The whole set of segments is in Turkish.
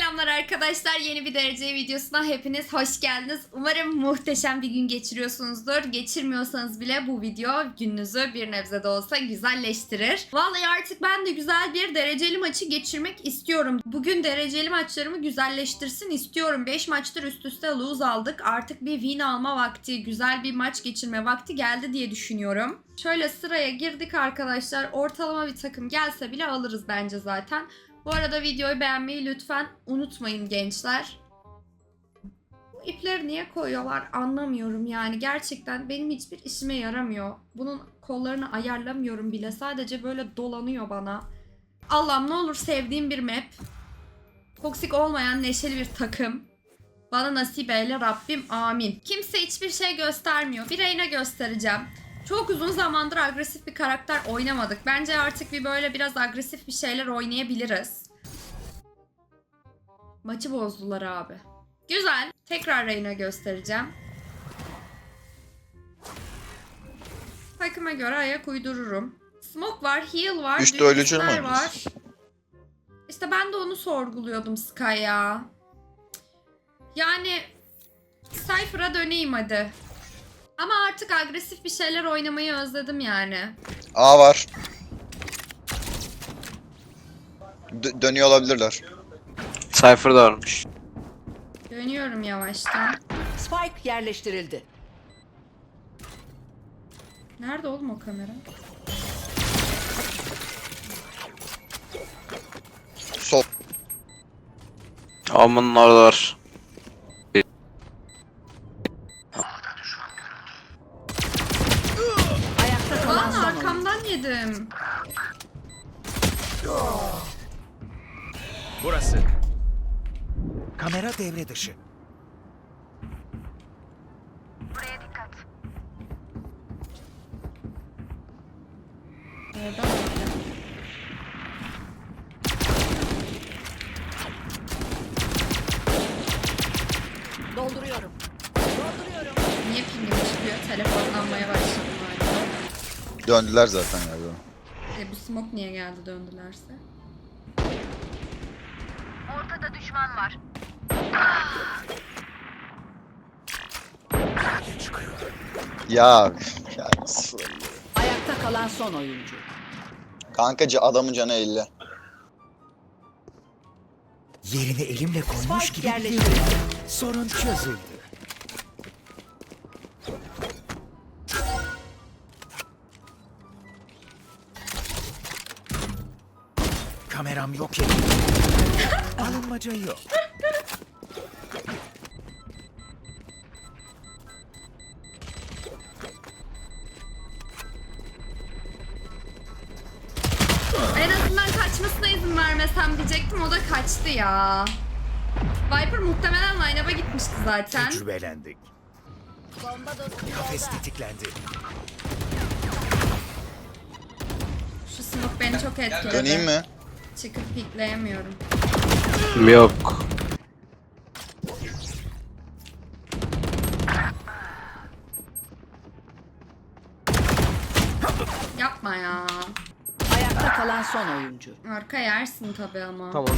Selamlar arkadaşlar. Yeni bir derece videosuna hepiniz hoş geldiniz. Umarım muhteşem bir gün geçiriyorsunuzdur. Geçirmiyorsanız bile bu video gününüzü bir nebze de olsa güzelleştirir. Vallahi artık ben de güzel bir dereceli maçı geçirmek istiyorum. Bugün dereceli maçlarımı güzelleştirsin istiyorum. 5 maçtır üst üste lose aldık. Artık bir win alma vakti, güzel bir maç geçirme vakti geldi diye düşünüyorum. Şöyle sıraya girdik arkadaşlar. Ortalama bir takım gelse bile alırız bence zaten. Bu arada videoyu beğenmeyi lütfen unutmayın gençler. Bu ipleri niye koyuyorlar anlamıyorum yani. Gerçekten benim hiçbir işime yaramıyor. Bunun kollarını ayarlamıyorum bile. Sadece böyle dolanıyor bana. Allah'ım ne olur sevdiğim bir map. Toksik olmayan neşeli bir takım. Bana nasip eyle Rabbim amin. Kimse hiçbir şey göstermiyor. Bir Reyna göstereceğim. Çok uzun zamandır agresif bir karakter oynamadık. Bence artık bir böyle biraz agresif bir şeyler oynayabiliriz. Maçı bozdular abi. Güzel. Tekrar Reyna göstereceğim. Takıma göre ayak uydururum. Smoke var, heal var, Üstte ölücül mü oynuyorsun? İşte ben de onu sorguluyordum Sky ya. Yani Cypher'a döneyim hadi. Ama artık agresif bir şeyler oynamayı özledim yani. A var. Dö- dönüyor olabilirler. Cypher da varmış. Dönüyorum yavaştan. Spike yerleştirildi. Nerede oğlum o kamera? Sol. Almanın orada var. Burası. Kamera devre dışı. Orada orada. Dolduruyorum. Niye pingim çıkıyor? Telefonlanmaya başladım hala. Döndüler zaten galiba. E bu smoke niye geldi döndülerse? Ortada düşman var. Ya. Ayakta kalan son oyuncu. Kankacı adamın canı 50. Yerini elimle koymuş Spike gibi biliyorum. yerleştirildi. Sorun çözüldü. Kameram yok edildi. Alınmaca yok. En azından kaçmasına izin vermesem diyecektim o da kaçtı ya. Viper muhtemelen line-up'a gitmişti zaten. Tecrübelendik. Kafes tetiklendi. Şu smoke beni çok etkiledi. Döneyim mi? Çıkıp pikleyemiyorum. Yok. Yapma ya. Ayakta kalan son oyuncu. Arka yersin tabi ama. Tamam.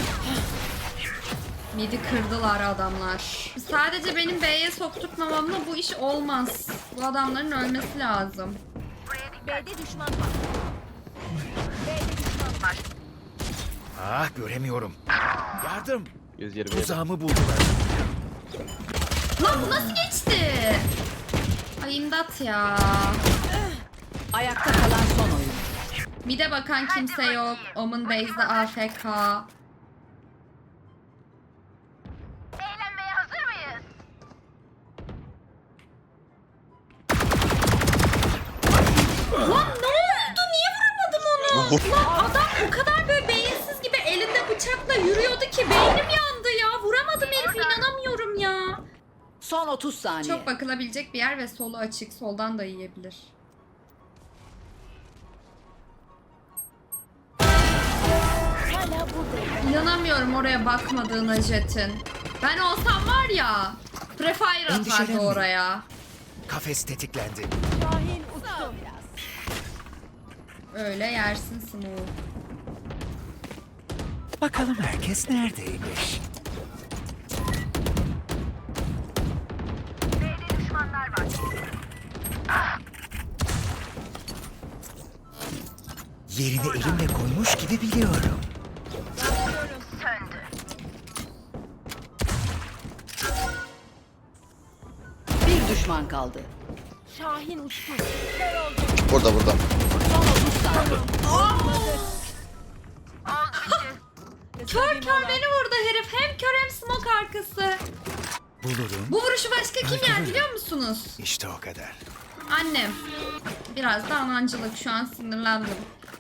Midi kırdılar adamlar. Sadece benim B'ye sokturtmamamla bu iş olmaz. Bu adamların ölmesi lazım. B'de düşman var. Ah göremiyorum. Yardım. 120. Tuzağımı buldular. Lan bu nasıl geçti? Ay imdat ya. Ayakta kalan son oyuncu. Mide bakan kimse yok. Omen base'de AFK. Son 30 saniye. Çok bakılabilecek bir yer ve solu açık. Soldan da yiyebilir. İnanamıyorum oraya bakmadığına Jet'in. Ben olsam var ya prefire atardı Endişelenme. oraya. Kafes tetiklendi. Öyle yersin smoke. Bakalım herkes neredeymiş. Yerini elimle koymuş gibi biliyorum. Bir düşman kaldı. Şahin uçtu. Burada burada. Kör kör beni vurdu herif. Hem kör hem smoke arkası. Bulurum. Bu vuruşu başka kim yer biliyor musunuz? İşte o kadar. Annem. Biraz da anancılık. Şu an sinirlendim.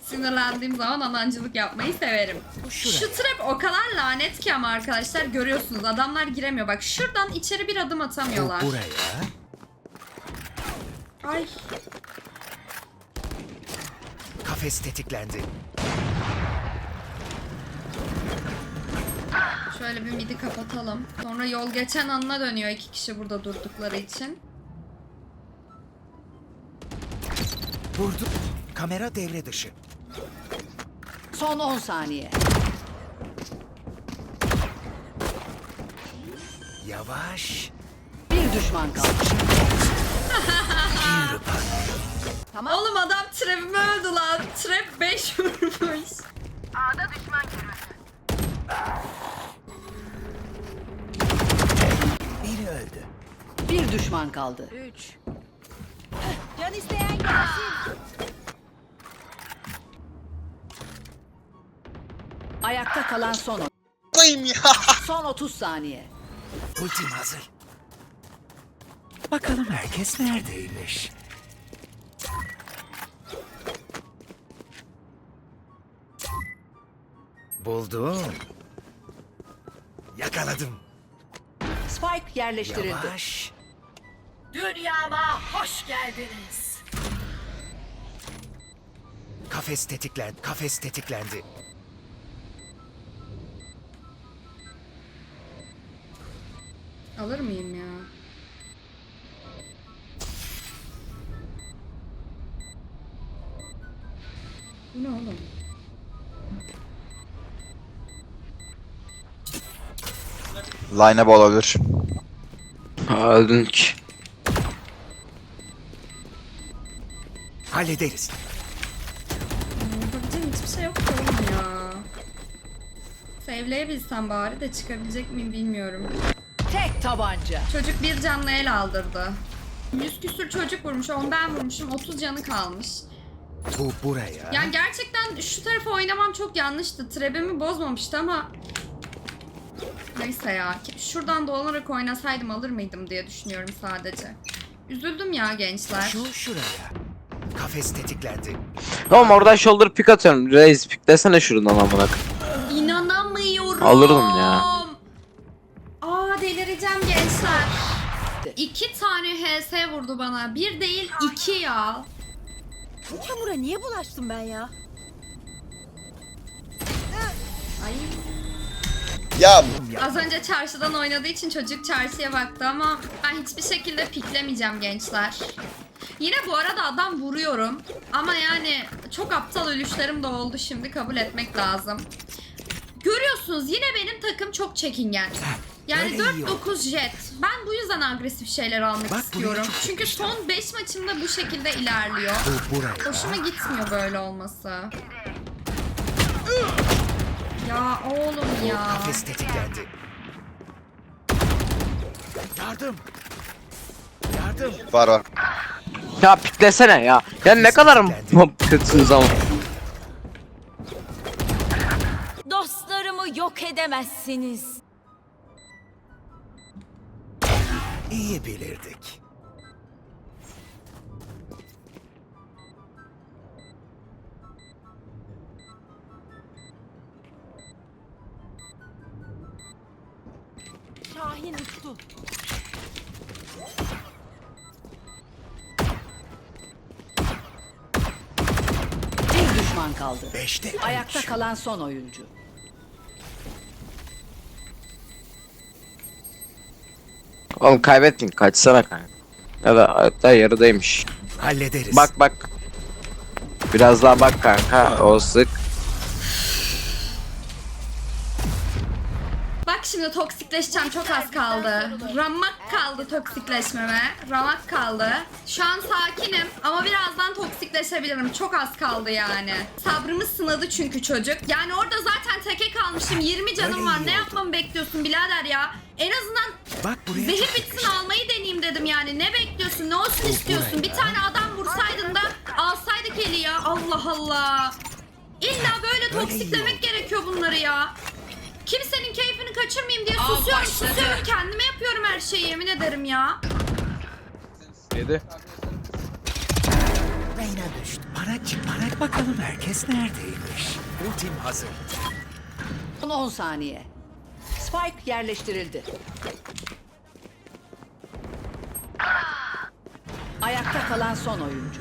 Sinirlendiğim zaman anancılık yapmayı severim. Şu trap o kadar lanet ki ama arkadaşlar görüyorsunuz adamlar giremiyor. Bak şuradan içeri bir adım Bu atamıyorlar. buraya. Ay Kafes tetiklendi. şöyle bir midi kapatalım. Sonra yol geçen anına dönüyor iki kişi burada durdukları için. Vurdu. Kamera devre dışı. Son 10 saniye. Yavaş. Bir düşman kaldı. Oğlum adam trap'imi öldü lan. Trap 5 vurmuş. A'da düşman görüldü. Biri öldü. Bir düşman kaldı. Can isteyen gelsin. Ayakta kalan son oyuncu. Koyayım ya. Son 30 saniye. Ultim hazır. Bakalım herkes neredeymiş. Buldum. Yakaladım. Spike yerleştirildi. Yavaş. Dünyama hoş geldiniz. Kafes tetiklendi. Kafes tetiklendi. Alır mıyım ya? Bu ne oğlum? Line up olabilir. Öldün ki. Hallederiz. Yapabileceğim hiçbir şey yok oğlum ya. Save'leyebilsem bari de çıkabilecek miyim bilmiyorum. Tek tabanca. Çocuk bir canlı el aldırdı. 100 küsür çocuk vurmuş, 10 ben vurmuşum, 30 canı kalmış. Bu buraya. Yani gerçekten şu tarafa oynamam çok yanlıştı. Trebimi bozmamıştı ama... Neyse ya. Şuradan dolanarak oynasaydım alır mıydım diye düşünüyorum sadece. Üzüldüm ya gençler. Şu şuraya. Kafes tetiklendi. Oğlum oradan shoulder pick atıyorum. Reis pick desene şuradan amına. koyayım. İnanamıyorum. Alırdım ya. Aa delireceğim gençler. İki tane HS vurdu bana. Bir değil iki ya. Bu çamura niye bulaştım ben ya? Ay. Ya Az önce çarşıdan oynadığı için çocuk çarşıya baktı ama ben hiçbir şekilde piklemeyeceğim gençler. Yine bu arada adam vuruyorum ama yani çok aptal ölüşlerim de oldu şimdi kabul etmek lazım. Görüyorsunuz yine benim takım çok çekingen. Yani Öyle iyi 4-9 jet. Ben bu yüzden agresif şeyler almak Bak, istiyorum. Çünkü son 5 maçımda bu şekilde ilerliyor. Bu buraya. Hoşuma gitmiyor böyle olması. Ya oğlum ya. Kafes tetiklendi. Yardım. Yardım. var var. Ya piklesene ya. Ya ne kadar kötüsünüz ama. Dostlarımı yok edemezsiniz. İyi bilirdik. Şahin uçtu. Düşman kaldı. Beşte Ayakta üç. kalan son oyuncu. Oğlum kaybettin kaçsana kanka. Ya da hatta yarıdaymış. Hallederiz. Bak bak. Biraz daha bak kanka. O sık. Şimdi toksikleşeceğim çok az kaldı. Ramak kaldı toksikleşmeme. Ramak kaldı. Şu an sakinim ama birazdan toksikleşebilirim. Çok az kaldı yani. Sabrımı sınadı çünkü çocuk. Yani orada zaten teke kalmışım. 20 canım var. Ne yapmamı bekliyorsun birader ya? En azından Bak buraya Zehir bitsin almayı deneyeyim dedim yani. Ne bekliyorsun? Ne olsun istiyorsun? Bir tane adam vursaydın da alsaydık eli ya. Allah Allah. İlla böyle toksiklemek gerekiyor bunları ya. Keyfini kaçırmayayım diye Av susuyorum başladı. susuyorum. Kendime yapıyorum her şeyi yemin ederim ya. Yedi. Reyna düştü. Bana çık bana bakalım herkes neredeymiş. Ultim hazır. Son 10 saniye. Spike yerleştirildi. Ayakta kalan son oyuncu.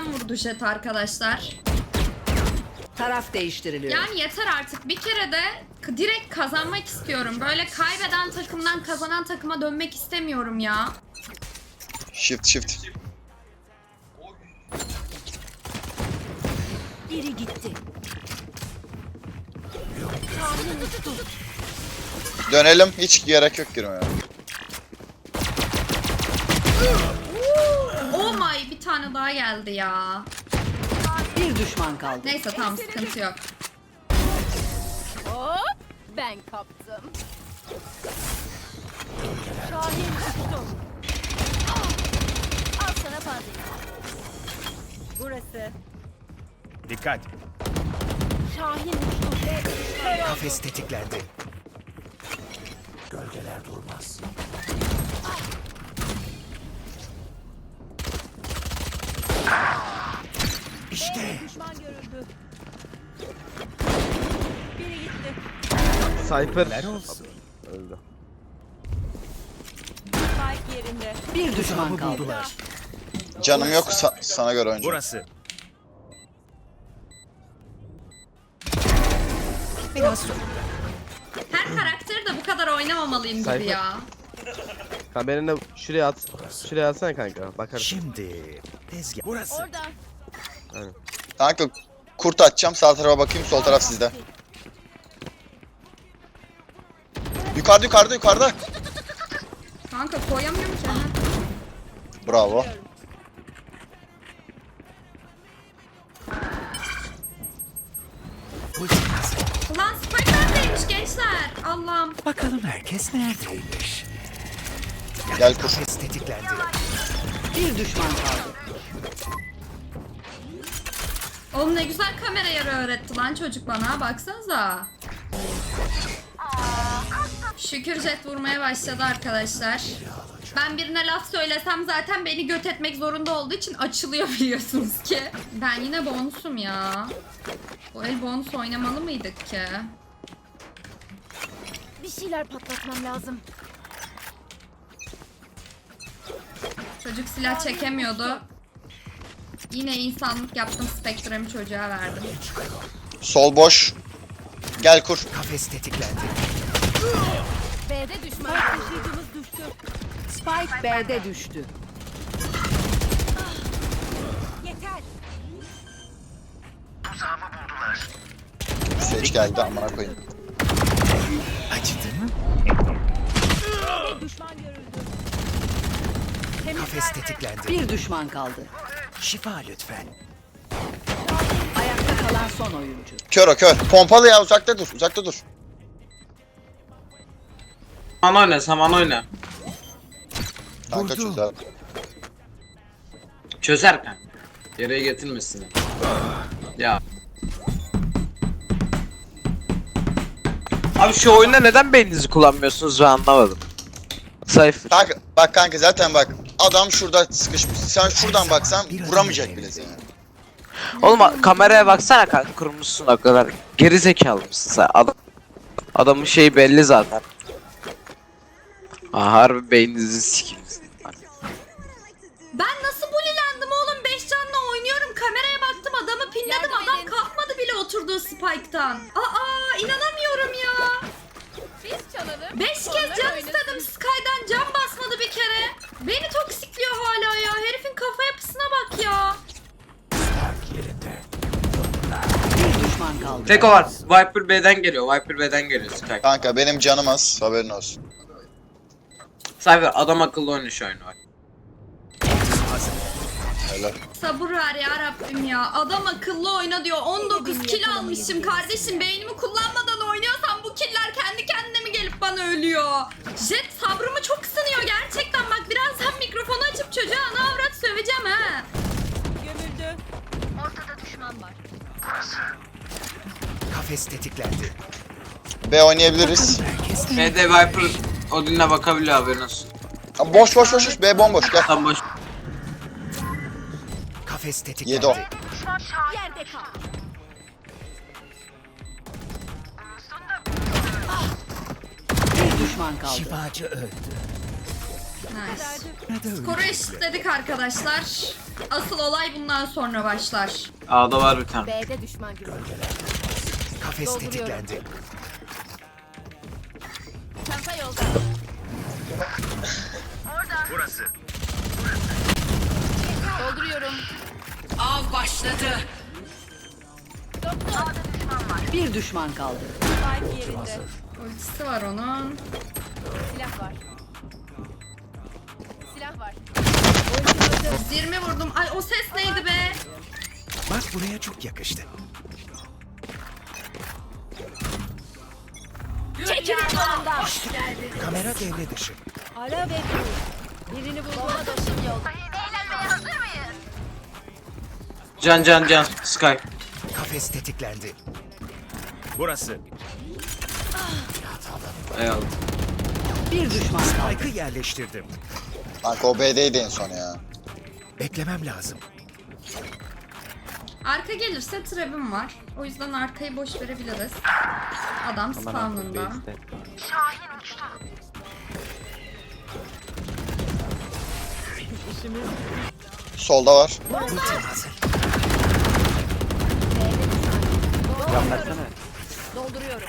Adam vurdu jet arkadaşlar. Taraf değiştiriliyor. Yani yeter artık. Bir kere de direkt kazanmak istiyorum. Böyle kaybeden takımdan kazanan takıma dönmek istemiyorum ya. Shift shift. Biri gitti. Uçtu. Dönelim. Hiç gerek yok girmeye. Tane daha geldi ya. Bir düşman kaldı. Neyse tamam sıkıntı yok. Hop ben kaptım. Şahin uçtu. Al sana panzehir. Burası. Dikkat. Şahin uçtu. Ve kör oldu. Kafes tetiklendi. Gölgeler durmaz. İşte Düşman görüldü. Biri gitti. Cypher. Öldü. Spike yerinde. Bir düşman kaldı. buldular. Canım yok sa- sana göre önce. Burası. Her karakteri de bu kadar oynamamalıyım gibi Sayfa. ya. Kameranı şuraya at. Şuraya atsana kanka. Bakarsın. Şimdi tezgah. Burası. Orada. Kanka kurt atacağım. Sağ tarafa bakayım. Sol taraf sizde. Yukarıda yukarıda yukarıda. Kanka koyamıyorum ki. Bravo. Ulan Spike neredeymiş gençler? Allah'ım. Bakalım herkes neredeymiş. Gel kur. Kafes tetiklendi. Bir düşman kaldı. Oğlum ne güzel kamera yarı öğretti lan çocuk bana. Baksanıza. Şükür jet vurmaya başladı arkadaşlar. Ben birine laf söylesem zaten beni göt etmek zorunda olduğu için açılıyor biliyorsunuz ki. Ben yine bonusum ya. Bu el bonus oynamalı mıydık ki? Bir şeyler patlatmam lazım. Çocuk silah çekemiyordu. Yine insanlık yaptım Spectre'mi çocuğa verdim. Sol boş. Gel kur. Kafes tetiklendi. B'de düşman taşıyıcımız düştü. Spike B'de düştü. Yeter. Seç geldi amına koyayım. Acıdı mı? B'de düşman görüldü. Kafes tetiklendi. Bir düşman kaldı. Şifa lütfen. Ayakta kalan son oyuncu. Kör o kör. Pompalı ya uzakta dur. Uzakta dur. Saman oyna, saman oyna. Kanka Vurdu. çözer. Çözer kanka. Yere getirmesin. Ya. Abi şu oyunda neden beyninizi kullanmıyorsunuz ben anlamadım. Cypher. Kanka bak kanka zaten bak adam şurada sıkışmış. Sen şuradan baksan vuramayacak bile seni. Oğlum kameraya baksana kanka kurmuşsun o kadar. Geri zekalı mısın sen? Adam, adamın şeyi belli zaten. Aa, harbi beyninizi sikeyim. Ben nasıl bulilendim oğlum? 5 canla oynuyorum. Kameraya baktım adamı pinledim. Adam kalkmadı bile oturduğu spike'tan. Aa inanamıyorum ya. Biz çalalım. 5 kez onlar can oynasın. istedim Sky'dan can basmadı bir kere. Beni toksikliyor hala ya. Herifin kafa yapısına bak ya. Bir düşman kaldı. Tek o var. Viper B'den geliyor. Viper B'den geliyor Sky. Kanka benim canım az haberin olsun. Cypher adam akıllı oynuyor şu oyunu bak. Helal. Sabır ver ya Rabbim ya. Adam akıllı oyna diyor. 19 kill almışım kardeşim. Beynimi kullanmadan bana ölüyor? Jet sabrımı çok sınıyor gerçekten. Bak birazdan mikrofonu açıp çocuğa ana avrat söveceğim ha. Gömüldü. Ortada düşman var. Kafes tetiklendi. B oynayabiliriz. B'de Viper Odin'le bakabiliyor haberin olsun. Aa, Boş boş boş boş. B bomboş gel. Tam boş. kafes tetiklendi. Yedi o. Yerde kal. Düşman kaldı. Şifacı öldü. Nice. Skoru eşitledik arkadaşlar. Asıl olay bundan sonra başlar. A'da var bir tane. B'de düşman görüldü. Kafes tetiklendi. Çanta yolda. Orada. Dolduruyorum. Av başladı. Doktor. Bir düşman kaldı. Spike yerinde. Ultisi var onun. Silah var. Silah var. 120 vurdum. Ay o ses neydi be? Bak buraya çok yakıştı. Çekilin yolumdan. Kamera devre dışı. Ara ve dur. Birini bulmama taşın yolda. Eğlenmeye hazır mıyız? Can can can. Sky. Kafes tetiklendi. Burası. Bir düşman kaldı. Spike'ı yerleştirdim. Kanka o B'deydi en son ya. Beklemem lazım. Arka gelirse trap'im var. O yüzden arkayı boş verebiliriz. Adam spawnında. Solda var. Ultim hazır. Dolduruyorum.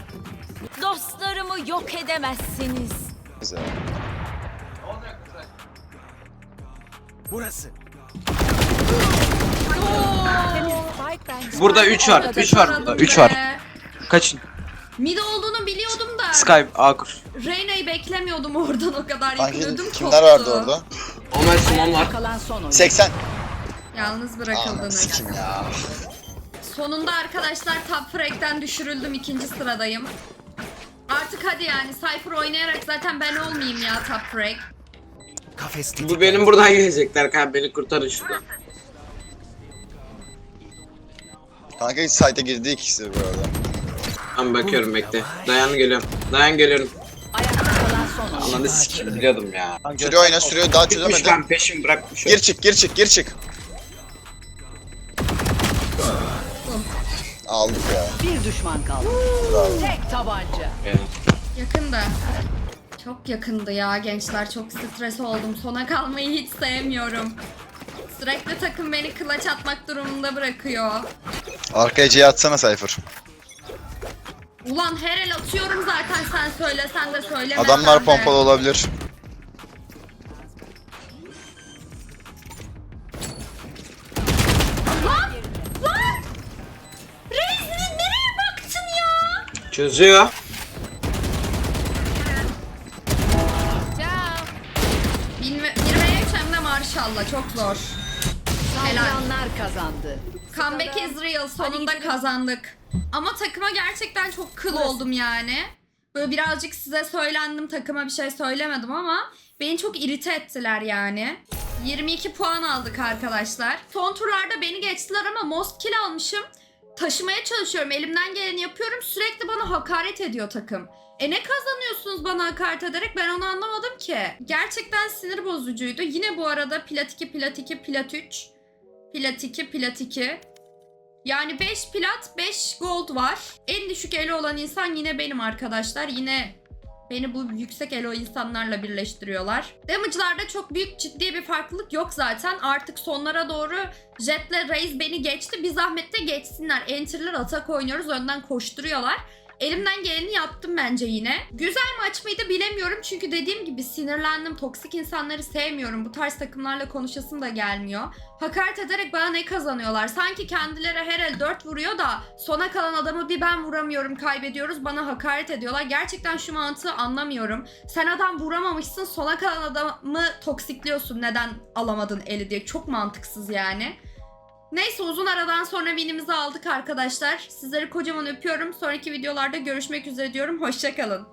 Dostlarımı yok edemezsiniz. Güzel. Burası. Burada 3 var. 3 var burada. 3 var. Kaçın. Mid olduğunu biliyordum da Sky A kur. Reyna'yı beklemiyordum oradan o kadar yakınıyordum. kimler vardı orada? Onlar Simon var. Kalan son oyun. 80. Yalnız Anam bırakıldınız. sikim ya. Sonunda arkadaşlar top frag'den düşürüldüm. ikinci sıradayım. Artık hadi yani Cypher oynayarak zaten ben olmayayım ya top frag. Kafes. Bu benim buradan gelecekler kanka beni kurtarın şuradan. Kanka hiç site'e girdi ikisi bu arada. Ben bakıyorum bekle. Dayan geliyorum. Dayan geliyorum. Ayakta kalan son oyun. Ananı sikim biliyordum ya. Sürüyor oyna sürüyor daha Gitmiş çözemedi. ben peşim bırakmış. Gir çık gir çık gir çık. Aldık ya. Bir düşman kaldı. Tek tabanca. Yakında. Çok yakındı ya gençler. Çok stres oldum. Sona kalmayı hiç sevmiyorum. Sürekli takım beni kılaç atmak durumunda bırakıyor. Arkaya C'ye atsana Cypher. Ulan her el atıyorum zaten sen söylesen de söylemesen Adamlar pompalı olabilir. Çözüyor. Ciao. Bilme, 23 hem de maşallah çok zor. Helal. Kazandı. Comeback is real. Sonunda kazandık. Ama takıma gerçekten çok kıl oldum yani. Böyle birazcık size söylendim takıma bir şey söylemedim ama beni çok irite ettiler yani. 22 puan aldık arkadaşlar. Son turlarda beni geçtiler ama most kill almışım. Taşımaya çalışıyorum. Elimden geleni yapıyorum. Sürekli bana hakaret ediyor takım. E ne kazanıyorsunuz bana hakaret ederek ben onu anlamadım ki. Gerçekten sinir bozucuydu. Yine bu arada plat 2, plat 2, plat 3. Plat 2, plat 2. Yani 5 plat, 5 gold var. En düşük elo olan insan yine benim arkadaşlar. Yine beni bu yüksek elo insanlarla birleştiriyorlar. Damage'larda çok büyük ciddi bir farklılık yok zaten. Artık sonlara doğru Jet'le Raze beni geçti. Bir zahmet de geçsinler. Enter'lar atak oynuyoruz. Önden koşturuyorlar. Elimden geleni yaptım bence yine. Güzel maç mıydı bilemiyorum. Çünkü dediğim gibi sinirlendim. Toksik insanları sevmiyorum. Bu tarz takımlarla konuşasım da gelmiyor. Hakaret ederek bana ne kazanıyorlar? Sanki kendileri her el 4 vuruyor da sona kalan adamı bir ben vuramıyorum kaybediyoruz. Bana hakaret ediyorlar. Gerçekten şu mantığı anlamıyorum. Sen adam vuramamışsın sona kalan adamı toksikliyorsun. Neden alamadın eli diye. Çok mantıksız yani. Neyse uzun aradan sonra winimizi aldık arkadaşlar. Sizleri kocaman öpüyorum. Sonraki videolarda görüşmek üzere diyorum. Hoşçakalın.